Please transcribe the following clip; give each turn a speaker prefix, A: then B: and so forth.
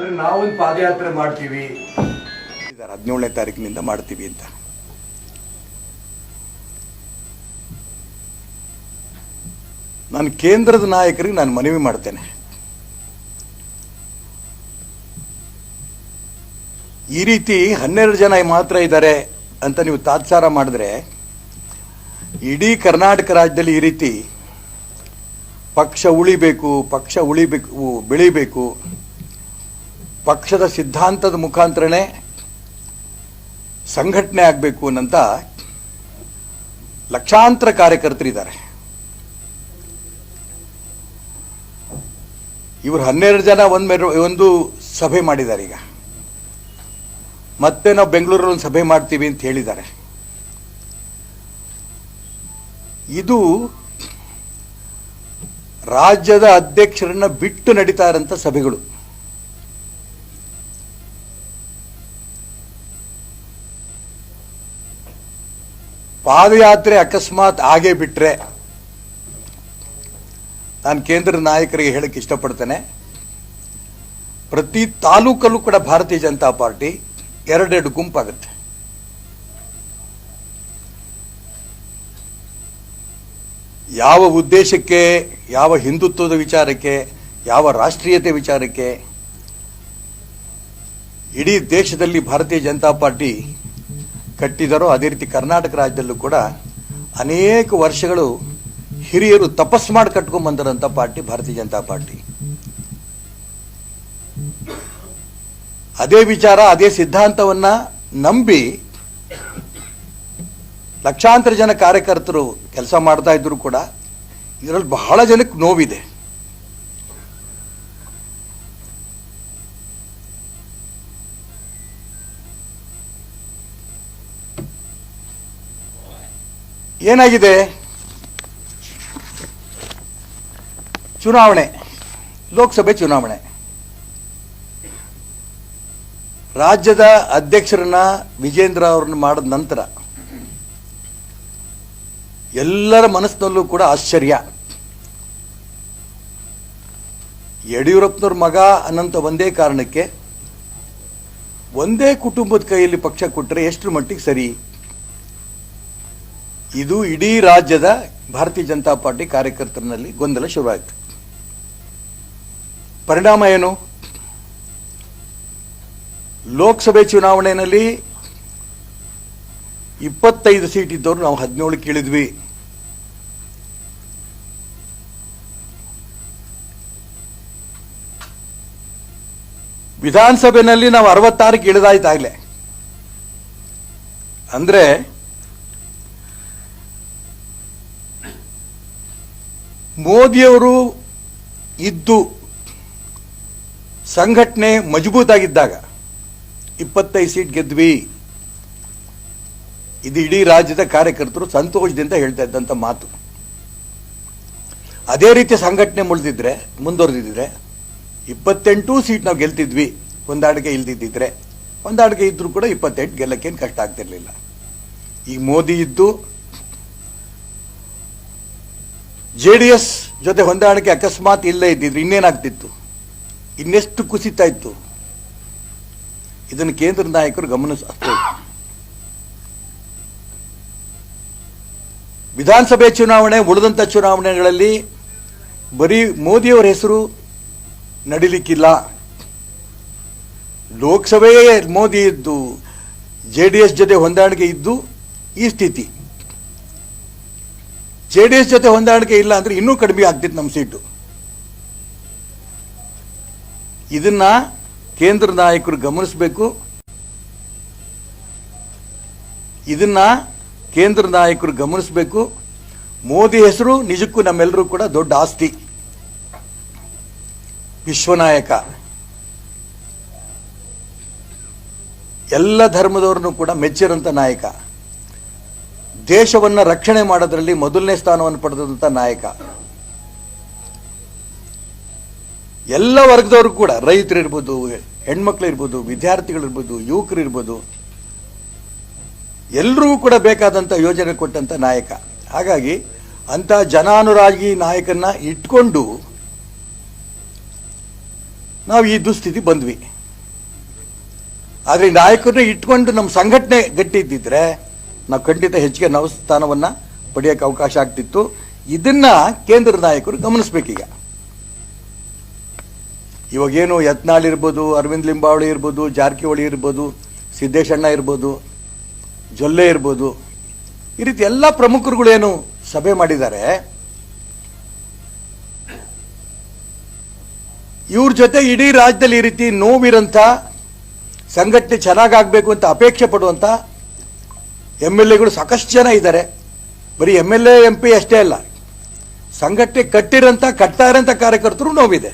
A: ಆದ್ರೆ ನಾವೊಂದು ಪಾದಯಾತ್ರೆ ಮಾಡ್ತೀವಿ.
B: ಹದಿನೇಳನೇ ತಾರೀಕಿನಿಂದ ಮಾಡ್ತೀವಿ ಅಂತ. ನಾನು ಕೇಂದ್ರದ ನಾಯಕರಿಗೆ ನಾನು ಮನವಿ ಮಾಡ್ತೇನೆ. ಈ ರೀತಿ ಹನ್ನೆರಡು ಜನ ಮಾತ್ರ ಇದ್ದಾರೆ ಅಂತ ನೀವು ತಾತ್ಸಾರ ಮಾಡಿದ್ರೆ, ಇಡೀ ಕರ್ನಾಟಕ ರಾಜ್ಯದಲ್ಲಿ ಈ ರೀತಿ ಪಕ್ಷ ಉಳಿಬೇಕು ಪಕ್ಷ ಉಳಿಬೇಕು ಬೆಳಿಬೇಕು. ಪಕ್ಷದ ಸಿದ್ಧಾಂತದ ಮುಖಾಂತರನೇ ಸಂಘಟನೆ ಆಗಬೇಕು ಅನ್ನಂತ ಲಕ್ಷಾಂತರ ಕಾರ್ಯಕರ್ತರಿದ್ದಾರೆ. ಇವರು ಹನ್ನೆರಡು ಜನ ಒಂದು ಒಂದು ಸಭೆ ಮಾಡಿದ್ದಾರೆ ಈಗ. ಮತ್ತೆ ನಾವು ಬೆಂಗಳೂರಲ್ಲಿ ಒಂದು ಸಭೆ ಮಾಡ್ತೀವಿ ಅಂತ ಹೇಳಿದ್ದಾರೆ. ಇದು ರಾಜ್ಯದ ಅಧ್ಯಕ್ಷರನ್ನ ಬಿಟ್ಟು ನಡೀತಾ ಇರೋಂಥ ಸಭೆಗಳು. ಪಾದಯಾತ್ರೆ ಅಕಸ್ಮಾತ್ ಆಗೇ ಬಿಟ್ರೆ ನಾನು ಕೇಂದ್ರ ನಾಯಕರಿಗೆ ಹೇಳಕ್ಕೆ ಇಷ್ಟಪಡ್ತೇನೆ. ಪ್ರತಿ ತಾಲೂಕಲ್ಲೂ ಕೂಡ ಭಾರತೀಯ ಜನತಾ ಪಾರ್ಟಿ ಎರಡೆರಡು ಗುಂಪಾಗುತ್ತೆ. ಯಾವ ಉದ್ದೇಶಕ್ಕೆ, ಯಾವ ಹಿಂದುತ್ವದ ವಿಚಾರಕ್ಕೆ, ಯಾವ ರಾಷ್ಟ್ರೀಯತೆ ವಿಚಾರಕ್ಕೆ ಇಡೀ ದೇಶದಲ್ಲಿ ಭಾರತೀಯ ಜನತಾ ಪಾರ್ಟಿ ಕಟ್ಟಿದರೋ ಅದೇ ರೀತಿ ಕರ್ನಾಟಕ ರಾಜ್ಯದಲ್ಲೂ ಕೂಡ ಅನೇಕ ವರ್ಷಗಳು ಹಿರಿಯರು ತಪಸ್ ಮಾಡಿ ಕಟ್ಕೊಂಡ್ಬಂದಿರೋಂಥ ಪಾರ್ಟಿ, ಭಾರತೀಯ ಜನತಾ ಪಾರ್ಟಿ. ಅದೇ ವಿಚಾರ, ಅದೇ ಸಿದ್ಧಾಂತವನ್ನ ನಂಬಿ ಲಕ್ಷಾಂತರ ಜನ ಕಾರ್ಯಕರ್ತರು ಕೆಲಸ ಮಾಡ್ತಾ ಇದ್ರು ಕೂಡ ಇದರಲ್ಲಿ ಬಹಳ ಜನಕ್ಕೆ ನೋವಿದೆ. ಏನಾಗಿದೆ? ಚುನಾವಣೆ, ಲೋಕಸಭೆ ಚುನಾವಣೆ. ರಾಜ್ಯದ ಅಧ್ಯಕ್ಷರನ್ನ ವಿಜೇಂದ್ರ ಅವ್ರನ್ನ ಮಾಡಿದ ನಂತರ ಎಲ್ಲರ ಮನಸ್ಸಿನಲ್ಲೂ ಕೂಡ ಆಶ್ಚರ್ಯ. ಯಡಿಯೂರಪ್ಪನವ್ರ ಮಗ ಅನ್ನಂತ ಒಂದೇ ಕಾರಣಕ್ಕೆ ಒಂದೇ ಕುಟುಂಬದ ಕೈಯಲ್ಲಿ ಪಕ್ಷ ಕೊಟ್ಟರೆ ಎಷ್ಟು ಮಟ್ಟಿಗೆ ಸರಿ? ಇದು ಇಡೀ ರಾಜ್ಯದ ಭಾರತೀಯ ಜನತಾ ಪಾರ್ಟಿ ಕಾರ್ಯಕರ್ತರಲ್ಲಿ ಗೊಂದಲ ಶುರುವಾಯಿತು. ಪರಿಣಾಮ ಏನು? ಲೋಕಸಭೆ ಚುನಾವಣೆಯಲ್ಲಿ ಇಪ್ಪತ್ತೈದು ಸೀಟ್ ಇದ್ದವರು ನಾವು ಹದಿನೇಳು ಕೇಳಿದ್ವಿ. ವಿಧಾನಸಭೆಯಲ್ಲಿ ನಾವು ಅರವತ್ತಾರಕ್ಕೆ ಇಳಿದಾಯ್ತಾಗಲೇ ಅಂದ್ರೆ ಮೋದಿಯವರು ಇದ್ದು ಸಂಘಟನೆ ಮಜಬೂತಾಗಿದ್ದಾಗ ಇಪ್ಪತ್ತೈದು ಸೀಟ್ ಗೆದ್ವಿ. ಇದು ಇಡೀ ರಾಜ್ಯದ ಕಾರ್ಯಕರ್ತರು ಸಂತೋಷದಿಂದ ಹೇಳ್ತಾ ಇದ್ದಂಥ ಮಾತು. ಅದೇ ರೀತಿ ಸಂಘಟನೆ ಮುಳಿದಿದ್ರೆ, ಮುಂದುವರೆದಿದ್ರೆ ಇಪ್ಪತ್ತೆಂಟು ಸೀಟ್ ನಾವು ಗೆಲ್ತಿದ್ವಿ. ಹೊಂದಾಣಿಕೆ ಇಲ್ದಿದ್ದಿದ್ರೆ ಹೊಂದಾಣಿಕೆ ಇದ್ದರೂ ಕೂಡ ಇಪ್ಪತ್ತೆಂಟು ಗೆಲ್ಲಕ್ಕೇನು ಕಷ್ಟ ಆಗ್ತಿರಲಿಲ್ಲ. ಈಗ ಮೋದಿ ಇದ್ದು ಜೆ ಡಿ ಎಸ್ ಜೊತೆ ಹೊಂದಾಣಿಕೆ ಅಕಸ್ಮಾತ್ ಇಲ್ಲೇ ಇದ್ದಿದ್ರು ಇನ್ನೇನಾಗ್ತಿತ್ತು? ಇನ್ನೆಷ್ಟು ಕುಸಿತ ಇತ್ತು? ಇದನ್ನು ಕೇಂದ್ರ ನಾಯಕರು ಗಮನಿಸಬೇಕು ವಿಧಾನಸಭೆ ಚುನಾವಣೆ ಉಳಿದಂಥ ಚುನಾವಣೆಗಳಲ್ಲಿ ಬರೀ ಮೋದಿಯವರ ಹೆಸರು ನಡಿಲಿಕ್ಕಿಲ್ಲ. ಲೋಕಸಭೆಯೇ ಮೋದಿ ಇದ್ದು ಜೆ ಡಿ ಎಸ್ ಜೊತೆ ಹೊಂದಾಣಿಕೆ ಇದ್ದು ಈ ಸ್ಥಿತಿ. ಜೆ ಡಿ ಎಸ್ ಜೊತೆ ಹೊಂದಾಣಿಕೆ ಇಲ್ಲ ಅಂದ್ರೆ ಇನ್ನೂ ಕಡಿಮೆ ಆಗ್ತಿತ್ತು ನಮ್ಮ ಸೀಟು. ಇದನ್ನ ಕೇಂದ್ರ ನಾಯಕರು ಗಮನಿಸಬೇಕು. ಇದನ್ನ ಕೇಂದ್ರ ನಾಯಕರು ಗಮನಿಸಬೇಕು. ಮೋದಿ ಹೆಸರು ನಿಜಕ್ಕೂ ನಮ್ಮೆಲ್ಲರೂ ಕೂಡ ದೊಡ್ಡ ಆಸ್ತಿ. ವಿಶ್ವನಾಯಕ. ಎಲ್ಲ ಧರ್ಮದವರನ್ನು ಕೂಡ ಮೆಚ್ಚಿರಂತ ನಾಯಕ. ದೇಶವನ್ನ ರಕ್ಷಣೆ ಮಾಡೋದ್ರಲ್ಲಿ ಮೊದಲನೇ ಸ್ಥಾನವನ್ನು ಪಡೆದಂತ ನಾಯಕ. ಎಲ್ಲ ವರ್ಗದವರು ಕೂಡ, ರೈತರಿರ್ಬೋದು ಹೆಣ್ಮಕ್ಳು ಇರ್ಬೋದು ವಿದ್ಯಾರ್ಥಿಗಳಿರ್ಬೋದು ಯುವಕರು ಇರ್ಬೋದು ಎಲ್ರಿಗೂ ಕೂಡ ಬೇಕಾದಂಥ ಯೋಜನೆ ಕೊಟ್ಟಂತ ನಾಯಕ. ಹಾಗಾಗಿ ಅಂತ ಜನಾನುರಾಗಿ ನಾಯಕನ್ನ ಇಟ್ಕೊಂಡು ನಾವು ಈ ದುಸ್ಥಿತಿ ಬಂದ್ವಿ. ಆದರೆ ನಾಯಕರನ್ನ ಇಟ್ಕೊಂಡು ನಮ್ಮ ಸಂಘಟನೆ ಗಟ್ಟಿ ಇದ್ದಿದ್ರೆ ನಾವು ಖಂಡಿತ ಹೆಚ್ಚಿಗೆ ನಾವು ಸ್ಥಾನವನ್ನು ಪಡೆಯೋಕ್ಕೆ ಅವಕಾಶ ಆಗ್ತಿತ್ತು. ಇದನ್ನ ಕೇಂದ್ರ ನಾಯಕರು ಗಮನಿಸ್ಬೇಕೀಗ. ಇವಾಗೇನು ಯತ್ನಾಳ್ ಇರ್ಬೋದು, ಅರವಿಂದ್ ಲಿಂಬಾವಳಿ ಇರ್ಬೋದು, ಜಾರಕಿಹೊಳಿ ಇರ್ಬೋದು, ಸಿದ್ದೇಶಣ್ಣ ಇರ್ಬೋದು, ಜೊಲ್ಲೆ ಇರ್ಬೋದು, ಈ ರೀತಿ ಎಲ್ಲ ಪ್ರಮುಖರುಗಳೇನು ಸಭೆ ಮಾಡಿದ್ದಾರೆ. ಇವ್ರ ಜೊತೆ ಇಡೀ ರಾಜ್ಯದಲ್ಲಿ ಈ ರೀತಿ ನೋವಿರಂಥ, ಸಂಘಟನೆ ಚೆನ್ನಾಗಾಗಬೇಕು ಅಂತ ಅಪೇಕ್ಷೆ ಪಡುವಂತ ಎಂ ಎಲ್ ಎಗಳು ಸಾಕಷ್ಟು ಜನ ಇದ್ದಾರೆ. ಬರೀ M L A M P ಅಷ್ಟೇ ಅಲ್ಲ. ಸಂಘಟನೆ ಕಟ್ಟಿರಂತ ಕಟ್ತಾ ಇರೋಂಥ ಕಾರ್ಯಕರ್ತರು ನೋವಿದೆ.